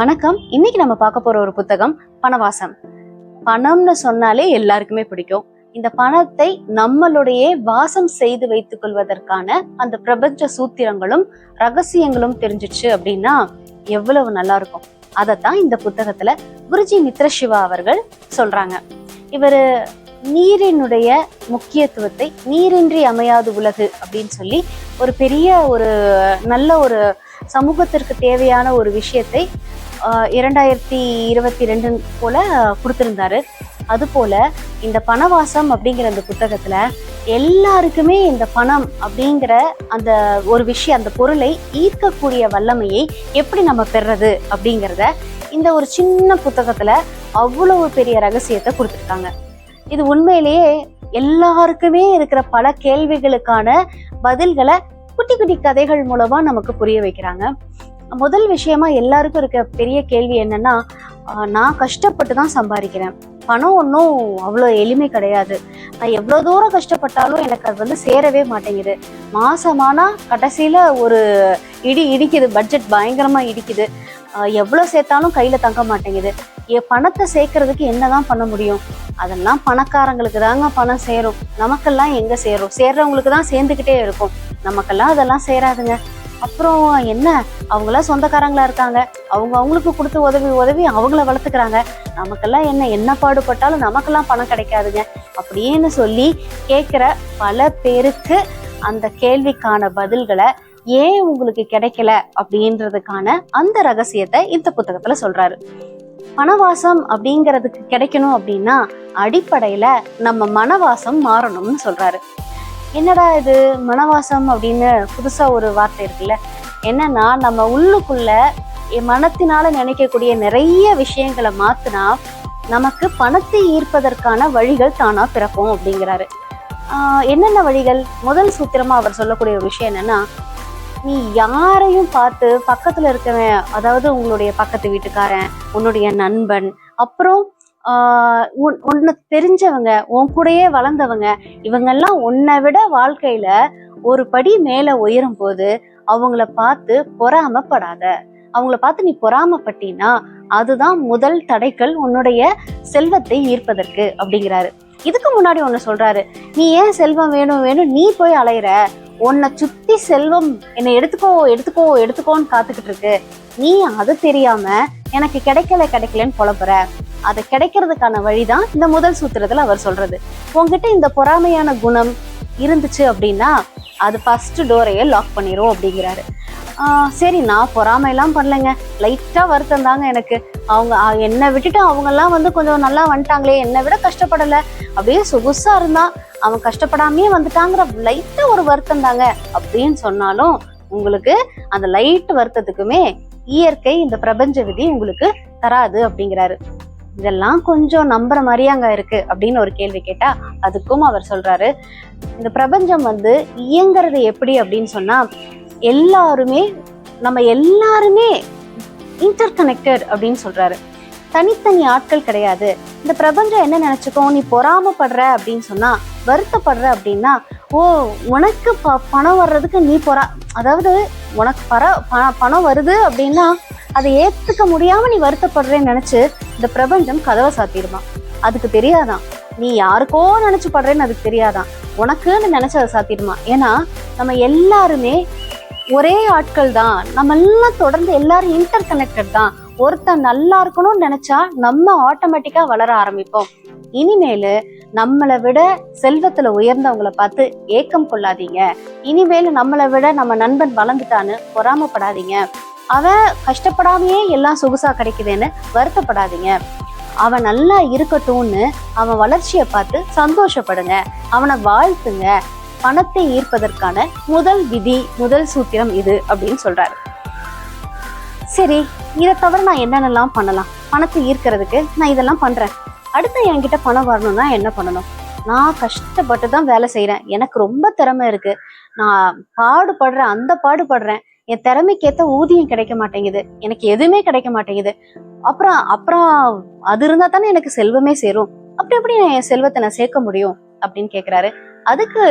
வணக்கம். இன்னைக்கு நம்ம பார்க்க போற ஒரு புத்தகம் பணவாசம். பணம்னு சொன்னாலே எல்லாருக்குமே பிடிக்கும். இந்த பணத்தை நம்மளுடைய வாசம் செய்து வைத்துக் கொள்வதற்கான அந்த பிரபஞ்ச சூத்திரங்களும் ரகசியங்களும் தெரிஞ்சிச்சு அப்படின்னா எவ்வளவு நல்லா இருக்கும். அதைத்தான் இந்த புத்தகத்துல குருஜி மித்ர சிவா அவர்கள் சொல்றாங்க. இவரு நீரினுடைய முக்கியத்துவத்தை நீரின்றி அமையாது உலகு அப்படின்னு சொல்லி ஒரு பெரிய ஒரு நல்ல ஒரு சமூகத்திற்கு தேவையான ஒரு விஷயத்தை இரண்டாயிரத்தி இருபத்தி ரெண்டு போல கொடுத்திருந்தாரு. அது போல இந்த பணவாசம் அப்படிங்கிற அந்த புத்தகத்துல எல்லாருக்குமே இந்த பணம் அப்படிங்கிற அந்த ஒரு விஷயம் அந்த பொருளை ஈர்க்கக்கூடிய வல்லமையை எப்படி நம்ம பெறுறது அப்படிங்கிறத இந்த ஒரு சின்ன புத்தகத்துல அவ்வளவு பெரிய ரகசியத்தை கொடுத்துருக்காங்க. இது உண்மையிலேயே எல்லாருக்குமே இருக்கிற பல கேள்விகளுக்கான பதில்களை குட்டி குட்டி கதைகள் மூலமா நமக்கு புரிய வைக்கிறாங்க. முதல் விஷயமா எல்லாருக்கும் இருக்க பெரிய கேள்வி என்னன்னா நான் கஷ்டப்பட்டு தான் சம்பாதிக்கிறேன். பணம் ஒன்றும் அவ்வளோ எளிமை கிடையாது. நான் எவ்வளோ தூரம் கஷ்டப்பட்டாலும் எனக்கு அது வந்து சேரவே மாட்டேங்குது. மாசமானா கடைசியில் ஒரு இடி இடிக்குது பட்ஜெட் பயங்கரமாக இடிக்குது. எவ்வளோ சேர்த்தாலும் கையில் தங்க மாட்டேங்குது. என் பணத்தை சேர்க்கறதுக்கு என்னதான் பண்ண முடியும்? அதெல்லாம் பணக்காரங்களுக்கு தாங்க பணம் சேரும். நமக்கெல்லாம் எங்கே சேரும்? சேர்றவங்களுக்கு தான் சேர்ந்துக்கிட்டே இருக்கும். நமக்கெல்லாம் அதெல்லாம் சேராதுங்க. அப்புறம் என்ன? அவங்களாம் சொந்தக்காரங்களா இருக்காங்க. அவங்க அவங்களுக்கு கொடுத்து உதவி உதவி அவங்கள வளர்த்துக்கிறாங்க. நமக்கெல்லாம் என்ன என்ன பாடுபட்டாலும் நமக்கெல்லாம் பணம் கிடைக்காதுங்க. அப்படின்னு சொல்லி கேட்குற பல பேருக்கு அந்த கேள்விக்கான பதில்களை ஏன் உங்களுக்கு கிடைக்கல அப்படின்றதுக்கான அந்த ரகசியத்தை இந்த புத்தகத்துல சொல்றாரு. பணவாசம் அப்படிங்கிறதுக்கு கிடைக்கணும் அப்படின்னா அடிப்படையில நம்ம மனவாசம் மாறணும்னு சொல்றாரு. என்னடா இது மனவாசம் அப்படின்னு புதுசா ஒரு வார்த்தை இருக்குல்ல? என்னன்னா நம்ம உள்ளுக்குள்ள என் மனத்தினால நினைக்கக்கூடிய நிறைய விஷயங்களை மாத்தினா நமக்கு பணத்தை ஈர்ப்பதற்கான வழிகள் தானா பிறக்கும் அப்படிங்கிறாரு. என்னென்ன வழிகள்? முதல் சூத்திரமா அவர் சொல்லக்கூடிய ஒரு விஷயம் என்னன்னா நீ யாரையும் பார்த்து பக்கத்துல இருக்கவன் அதாவது உங்களுடைய பக்கத்து வீட்டுக்காரன் உன்னுடைய நண்பன் அப்புறம் உன்னை தெரிஞ்சவங்க உன் கூடயே வளர்ந்தவங்க இவங்கெல்லாம் உன்னை விட வாழ்க்கையில ஒரு படி மேல உயரும் போது அவங்கள பார்த்து பொறாமப்படாத. அவங்கள பார்த்து நீ பொறாமப்பட்டினா அதுதான் முதல் தடைக்கல் உன்னுடைய செல்வத்தை ஈர்ப்பதற்கு அப்படிங்கிறாரு. இதுக்கு முன்னாடி ஒண்ணு சொல்றாரு நீ ஏன் செல்வம் வேணும் வேணும்? நீ போய் அலையிற. உன்னை சுத்தி செல்வம் என்னை எடுத்துக்கோ எடுத்துக்கோ எடுத்துக்கோன்னு காத்துக்கிட்டு இருக்கு. நீ அது தெரியாம எனக்கு கிடைக்கல கிடைக்கலன்னு புலப்புற அது கிடைக்கிறதுக்கான வழிதான் இந்த முதல் சூத்திரத்துல அவர் சொல்றது. உங்ககிட்ட இந்த பொறாமையான குணம் இருந்துச்சு அப்படின்னா அது ஃபர்ஸ்ட் டோரையே லாக் பண்ணிடும் அப்படிங்கிறாரு. சரி நான் பொறாமையெல்லாம் பண்ணலைங்க. லைட்டாக வருத்தம் தாங்க எனக்கு. அவங்க என்னை விட்டுட்டு அவங்கெல்லாம் வந்து கொஞ்சம் நல்லா வந்துட்டாங்களே என்னை விட கஷ்டப்படலை. அப்படியே சொகுசாக இருந்தான் அவன் கஷ்டப்படாமையே வந்துட்டாங்கிற லைட்டாக ஒரு வருத்தம் தாங்க. அப்படின்னு சொன்னாலும் உங்களுக்கு அந்த லைட் வருத்தத்துக்குமே இயற்கை இந்த பிரபஞ்ச விதி உங்களுக்கு தராது அப்படிங்கிறாரு. இதெல்லாம் கொஞ்சம் நம்புற மாதிரியாங்க இருக்கு அப்படின்னு ஒரு கேள்வி கேட்டா அதுக்கும் அவர் சொல்றாரு. இந்த பிரபஞ்சம் வந்து இயங்குறது எப்படி அப்படின்னு சொன்னா எல்லாருமே நம்ம எல்லாருமே இன்டர் கனெக்டட் அப்படின்னு சொல்றாரு. தனித்தனி ஆட்கள் கிடையாது. இந்த பிரபஞ்சம் என்ன நினைச்சுக்கோ நீ பொறாமப்படுற அப்படின்னு சொன்னா வருத்தப்படுற அப்படின்னா ஓ உனக்கு ப பணம் வர்றதுக்கு நீ பொறா அதாவது உனக்கு பர பணம் வருது அப்படின்னா அதை ஏற்றுக்க முடியாமல் நீ வருத்தப்படுறேன்னு நினச்சி இந்த பிரபஞ்சம் கதவை சாத்திடுமா? அதுக்கு தெரியாதான் நீ யாருக்கோ நினச்சி படுறேன்னு அதுக்கு தெரியாதான் உனக்குன்னு நினச்சி அதை சாத்திடுமா? ஏன்னா நம்ம எல்லாருமே ஒரே ஆட்கள் தான். நம்ம எல்லாம் தொடர்ந்து எல்லாரும் இன்டர் கனெக்டட் தான். ஒருத்தன் நல்லா இருக்கணும்னு நினைச்சா நம்ம ஆட்டோமேட்டிக்கா வளர ஆரம்பிப்போம். இனிமேலு நம்மளை விட செல்வத்துல உயர்ந்தவங்களை பார்த்து ஏக்கம் கொள்ளாதீங்க. இனிமேல் நம்மளை விட நம்ம நண்பன் வளர்ந்துட்டான்னு பொறாமப்படாதீங்க. அவன் கஷ்டப்படாமையே எல்லாம் சொகுசா கிடைக்குதுன்னு வருத்தப்படாதீங்க. அவன் நல்லா இருக்கட்டும்னு அவன் வளர்ச்சியை பார்த்து சந்தோஷப்படுங்க. அவனை வாழ்த்துங்க. பணத்தை ஈர்ப்பதற்கான முதல் விதி முதல் சூத்திரம் இது அப்படின்னு சொல்றாரு. சரி இதை தவிர நான் என்னென்னலாம் பண்ணலாம்? பணத்தை ஈர்க்கிறதுக்கு நான் இதெல்லாம் பண்றேன். அடுத்து என்கிட்ட பணம் வரணும்னா என்ன பண்ணணும்? நான் கஷ்டப்பட்டு தான் வேலை செய்கிறேன் எனக்கு ரொம்ப திறமை இருக்கு. நான் பாடுபடுறேன். அந்த பாடுபடுறேன். என் திறமைக்கேற்ற ஊதியம் கிடைக்க மாட்டேங்குது. எனக்கு எதுவுமே கிடைக்க மாட்டேங்குது. அப்புறம் அப்புறம் அது இருந்தால் தானே எனக்கு செல்வமே சேரும். அப்படி எப்படி நான் என் செல்வத்தை நான் சேர்க்க முடியும்? அப்படின்னு கேக்குறாரு. அதுக்கு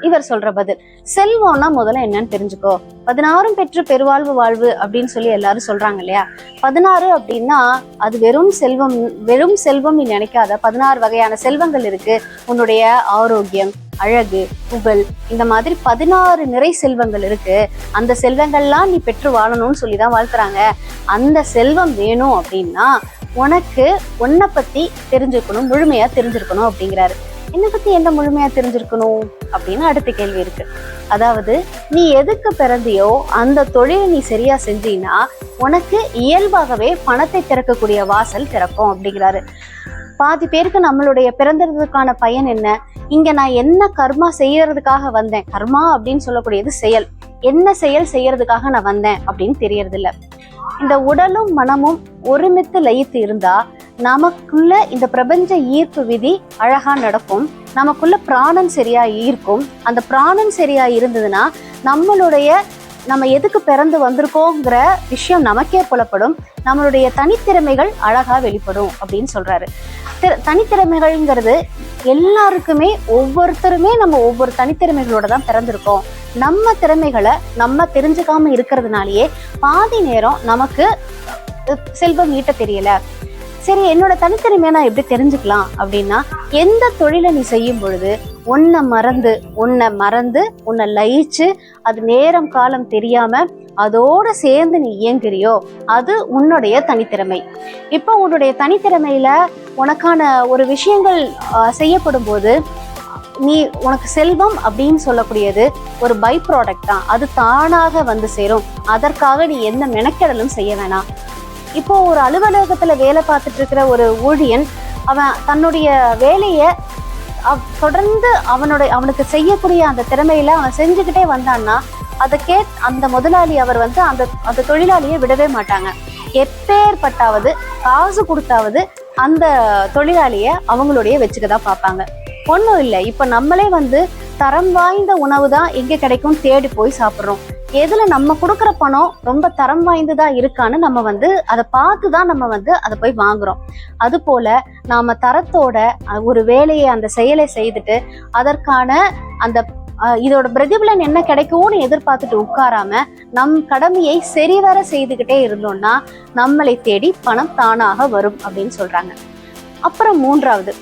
இவர் சொல்ற பதில் செல்வம்னா முதல்ல என்னன்னு தெரிஞ்சுக்கோ. பதினாறும் பெற்று பெருவாழ்வு வாழ்வு அப்படின்னு சொல்லி எல்லாரும் சொல்றாங்க இல்லையா? பதினாறு அப்படின்னா அது வெறும் செல்வம் வெறும் செல்வம் நீ நினைக்காத. பதினாறு வகையான செல்வங்கள் இருக்கு. உன்னுடைய ஆரோக்கியம் அழகு புகழ் இந்த மாதிரி பதினாறு நிறை செல்வங்கள் இருக்கு. அந்த செல்வங்கள்லாம் நீ பெற்று வாழணும்னு சொல்லி தான் வாழ்த்துறாங்க. அந்த செல்வம் வேணும் அப்படின்னா உனக்கு உன்னை பத்தி தெரிஞ்சுக்கணும் முழுமையா தெரிஞ்சிருக்கணும் அப்படிங்கிறாரு. என்னை பத்தி என்ன முழுமையா தெரிஞ்சிருக்கணும் அப்படின்னு அடுத்த கேள்வி இருக்கு. அதாவது நீ எதுக்கு பிறந்தியோ அந்த தொழிலை நீ சரியா செஞ்சீன்னா உனக்கு இயல்பாகவே பணத்தை திறக்கக்கூடிய வாசல் திறக்கும் அப்படிங்கிறாரு. பாதி பேருக்கு நம்மளுடைய பிறந்ததுக்கான பயன் என்ன? இங்க நான் என்ன கர்மா செய்யறதுக்காக வந்தேன்? கர்மா அப்படின்னு சொல்லக்கூடியது செயல். என்ன செயல் செய்யறதுக்காக நான் வந்தேன் அப்படின்னு தெரியறது இல்ல இந்த உடலும் மனமும் ஒருமித்து லயித்து இருந்தா நமக்குள்ள இந்த பிரபஞ்ச ஈர்ப்பு விதி அழகா நடக்கும். நமக்குள்ள பிராணன் சரியா ஈர்க்கும் அந்த பிராணன் சரியா இருந்ததுன்னா நம்மளுடைய நம்ம எதுக்கு பிறந்து வந்திருக்கோங்கிற விஷயம் நமக்கே புலப்படும். நம்மளுடைய தனித்திறமைகள் அழகா வெளிப்படும் அப்படின்னு சொல்றாரு. தனித்திறமைகள்ங்கிறது எல்லாருக்குமே ஒவ்வொருத்தருமே நம்ம ஒவ்வொரு தனித்திறமைகளோட தான் பிறந்திருக்கோம். நம்ம திறமைகளை நம்ம தெரிஞ்சுக்காம இருக்கிறதுனாலயே பாதி நேரம் நமக்கு செல்வம் ஈட்ட தெரியல. சரி என்னோட தனித்திறமையை நான் எப்படி தெரிஞ்சுக்கலாம் அப்படின்னா எந்த தொழிலை நீ செய்யும் பொழுது உன்னை மறந்து உன்னை மறந்து உன்னை லயிச்சு அது நேரம் காலம் தெரியாம அதோட சேர்ந்து நீ இயங்குறியோ அது உன்னுடைய தனித்திறமை. இப்போ உன்னுடைய தனித்திறமையில உனக்கான ஒரு விஷயங்கள் செய்யப்படும் போது நீ உனக்கு செல்வம் அப்படின்னு சொல்லக்கூடியது ஒரு பை ப்ராடக்ட் தான். அது தானாக வந்து சேரும். அதற்காக நீ எந்த மெனக்கெடலும் செய்ய வேணாம். இப்போ ஒரு அலுவலகத்துல வேலை பார்த்துட்டு இருக்கிற ஒரு ஊழியன் அவன் தன்னுடைய வேலையை தொடர்ந்து அவனுடைய அவனுக்கு செய்யக்கூடிய அந்த திறமையில அவன் செஞ்சுக்கிட்டே வந்தான்னா அதை கேட் அந்த முதலாளி அவர் வந்து அந்த அந்த தொழிலாளியை விடவே மாட்டாங்க. எப்பேற்பட்டாவது காசு கொடுத்தாவது அந்த தொழிலாளியை அவங்களுடைய வச்சுக்க தான் பார்ப்பாங்க. ஒன்றும் இல்லை இப்போ நம்மளே வந்து தரம் வாய்ந்த உணவு தான் எங்கே கிடைக்கும் தேடி போய் சாப்பிட்றோம். எதுல நம்ம கொடுக்குற பணம் ரொம்ப தரம் வாய்ந்ததா இருக்கான்னு நம்ம வந்து அதை பார்த்து தான் நம்ம வந்து அதை போய் வாங்குறோம். அது போல நாம தரத்தோட ஒரு வேலையை அந்த செயலை செய்துட்டு அதற்கான அந்த இதோட பிரதிபலன் என்ன கிடைக்கும்னு எதிர்பார்த்துட்டு உட்காராம நம் கடமையை சரிவர செய்துக்கிட்டே இருந்தோம்னா நம்மளை தேடி பணம் தானாக வரும் அப்படின்னு சொல்றாங்க. அப்புறம் மூன்றாவது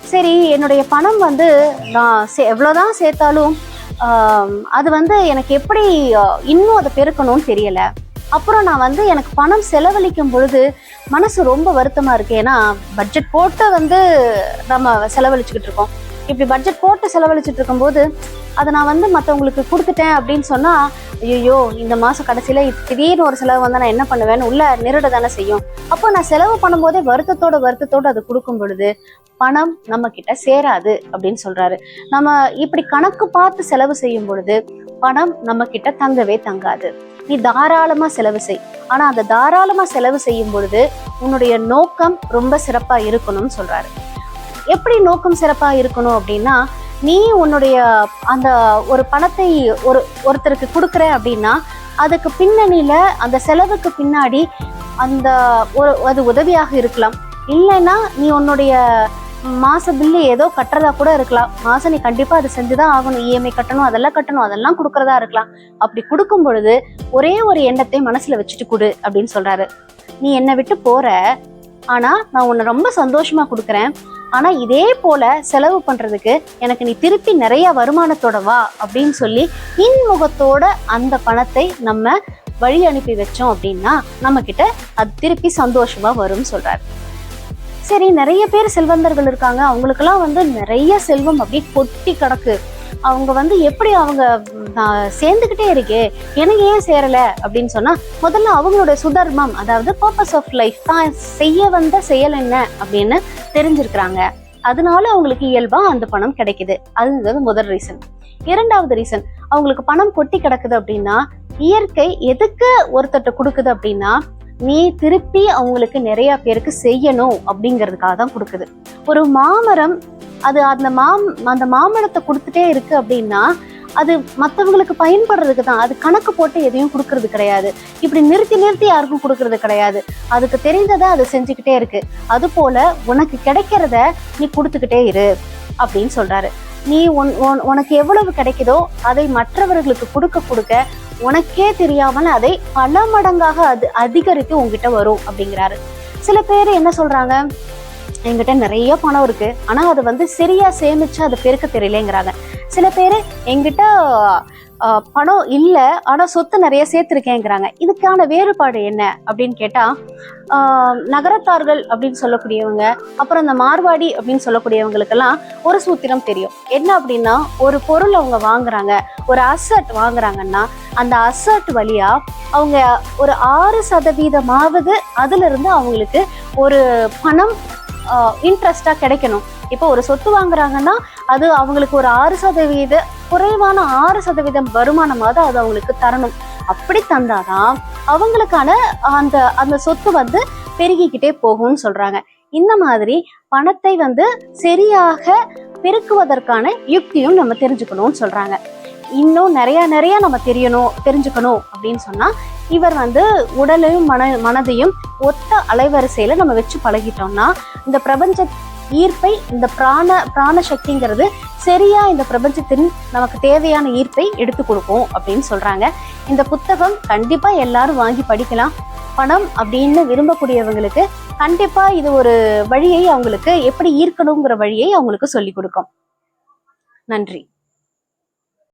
சரி என்னுடைய பணம் வந்து நான் சே- எவ்வளவுதான் சேர்த்தாலும் அது வந்து எனக்கு எப்படி இன்னும் அதை பெருக்கணும்னு தெரியல. அப்புறம் நான் வந்து எனக்கு பணம் செலவழிக்கும் பொழுது மனசு ரொம்ப வருத்தமா இருக்கு. ஏன்னா பட்ஜெட் போட்டு வந்து நம்ம செலவழிச்சுக்கிட்டு இருக்கோம். இப்படி பட்ஜெட் போட்டு செலவழிச்சுட்டு இருக்கும்போது அதை நான் வந்து மற்றவங்களுக்கு கொடுத்துட்டேன் அப்படின்னு சொன்னால் ஐயோ இந்த மாதம் கடைசியில திடீர்னு ஒரு செலவு வந்து நான் என்ன பண்ணுவேன்னு உள்ள நிருட தானே செய்யும். அப்போ நான் செலவு பண்ணும்போதே வருத்தத்தோட வருத்தத்தோட அது கொடுக்கும் பொழுது பணம் நம்ம கிட்ட சேராது அப்படின்னு சொல்றாரு. நம்ம இப்படி கணக்கு பார்த்து செலவு செய்யும் பொழுது பணம் நம்ம கிட்ட தங்கவே தங்காது. நீ தாராளமா செலவு செய். ஆனா அந்த தாராளமா செலவு செய்யும் பொழுது உன்னுடைய நோக்கம் ரொம்ப சிறப்பா இருக்கணும்னு சொல்றாரு. எப்படி நோக்கம் சிறப்பா இருக்கணும் அப்படின்னா நீ உன்னுடைய அந்த ஒரு பணத்தை ஒரு ஒருத்தருக்கு கொடுக்குற அப்படின்னா அதுக்கு பின்னணியில அந்த செலவுக்கு பின்னாடி அந்த ஒரு அது உதவியாக இருக்கலாம். இல்லைன்னா நீ உன்னுடைய மாச பில்லு ஏதோ கட்டுறதா கூட இருக்கலாம். மாசம் நீ கண்டிப்பா அதை செஞ்சுதான் ஆகணும். இஎம்ஐ கட்டணும் அதெல்லாம் கட்டணும் அதெல்லாம் கொடுக்கறதா இருக்கலாம். அப்படி கொடுக்கும் பொழுது ஒரே ஒரு எண்ணத்தை மனசுல வச்சுட்டு கொடு அப்படின்னு சொல்றாரு. நீ என்னை விட்டு போற ஆனா நான் உன்னை ரொம்ப சந்தோஷமா கொடுக்குறேன். ஆனா இதே போல செலவு பண்றதுக்கு எனக்கு நீ திருப்பி நிறைய வருமானத்தோட வா அப்படின்னு சொல்லி இன்முகத்தோட அந்த பணத்தை நம்ம வழி அனுப்பி வச்சோம் அப்படின்னா நம்ம கிட்ட அது திருப்பி சந்தோஷமா வரும்னு சொல்றாரு. சரி நிறைய பேர் செல்வந்தர்கள் இருக்காங்க. அவங்களுக்கெல்லாம் வந்து நிறைய செல்வம் அப்படியே கொட்டி கிடக்கு. அவங்க வந்து எப்படி அவங்க சேர்ந்துக்கிட்டே இருக்கே எனக்கு ஏன் சேரல அப்படின்னு சொன்னா முதல்ல அவங்களோட சுதர்மம் அதாவது பர்பஸ் ஆஃப் லைஃப் தான் செய்ய வந்த செயல் என்ன அப்படின்னு தெரிஞ்சிருக்கிறாங்க. அதனால அவங்களுக்கு இயல்பா அந்த பணம் கிடைக்குது. அதுங்கிறது முதல் ரீசன் இரண்டாவது ரீசன் அவங்களுக்கு பணம் கொட்டி கிடக்குது அப்படின்னா இயற்கை எதுக்கு ஒருத்தட்ட கொடுக்குது அப்படின்னா நீ திருப்பி அவங்களுக்கு நிறைய பேருக்கு செய்யணும் அப்படிங்கிறதுக்காக தான் கொடுக்குது. ஒரு மாமரம் அது அந்த மாம் அந்த மாமரத்தை கொடுத்துட்டே இருக்கு அப்படின்னா அது மற்றவங்களுக்கு பயன்படுறதுக்கு தான். அது கணக்கு போட்டு எதையும் கொடுக்கறது கிடையாது. இப்படி நிறுத்தி நிறுத்தி யாருக்கும் கொடுக்கறது கிடையாது. அதுக்கு தெரிந்ததை அது செஞ்சுக்கிட்டே இருக்கு. அது போல உனக்கு கிடைக்கிறத நீ கொடுத்துக்கிட்டே இரு அப்படின்னு சொல்றாரு. நீ உன் உனக்கு எவ்வளவு கிடைக்குதோ அதை மற்றவர்களுக்கு கொடுக்க கொடுக்க உனக்கே தெரியாமல் அதை பல மடங்காக அது அதிகரித்து உங்ககிட்ட வரும் அப்படிங்கிறாரு. சில பேர் என்ன சொல்றாங்க? என்கிட்ட நிறைய பணம் இருக்கு. ஆனா அது வந்து சரியா சேமிச்சு அதை பெருக்க தெரியலங்கிறாங்க. சில பேர் எங்கிட்ட பணம் இல்லை ஆனால் சொத்து நிறைய சேர்த்துருக்கேங்கிறாங்க. இதுக்கான வேறுபாடு என்ன அப்படின்னு கேட்டா நகரத்தார்கள் அப்படின்னு சொல்லக்கூடியவங்க அப்புறம் இந்த மார்வாடி அப்படின்னு சொல்லக்கூடியவங்களுக்கெல்லாம் ஒரு சூத்திரம் தெரியும். என்ன அப்படின்னா ஒரு பொருள் அவங்க வாங்குறாங்க ஒரு அசட் வாங்குறாங்கன்னா அந்த அசட் வழியா அவங்க ஒரு ஆறு சதவீதமாவது அதுல இருந்து அவங்களுக்கு ஒரு பணம் இன்ட்ரெஸ்டா கிடைக்கணும். இப்போ ஒரு சொத்து வாங்குறாங்கன்னா அது அவங்களுக்கு ஒரு ஆறு சதவீத குறைவான ஆறு சதவீதம் வருமானமாவது அது அவங்களுக்கு தரணும். அப்படி தந்தாதான் அவங்களுக்கான அந்த அந்த சொத்து வந்து பெருகிக்கிட்டே போகும்னு சொல்றாங்க. இந்த மாதிரி பணத்தை வந்து சரியாக பெருக்குவதற்கான யுக்தியும் நம்ம தெரிஞ்சுக்கணும்னு சொல்றாங்க. இன்னும் நிறைய நிறைய நம்ம தெரியணும் தெரிஞ்சுக்கணும் அப்படின்னு சொன்னா இவர் வந்து உடலையும் மன மனதையும் ஒத்த அலைவரிசையில நம்ம வச்சு பழகிட்டோம்னா இந்த பிரபஞ்ச ஈர்ப்பை இந்த பிராண பிராண சக்திங்கிறது சரியா இந்த பிரபஞ்சத்தின் நமக்கு தேவையான ஈர்ப்பை எடுத்து கொடுக்கும் அப்படின்னு சொல்றாங்க. இந்த புத்தகம் கண்டிப்பா எல்லாரும் வாங்கி படிக்கலாம். பணம் அப்படின்னு விரும்பக்கூடியவங்களுக்கு கண்டிப்பா இது ஒரு வழியை அவங்களுக்கு எப்படி ஈர்க்கணுங்கிற வழியை அவங்களுக்கு சொல்லி கொடுக்கும். நன்றி.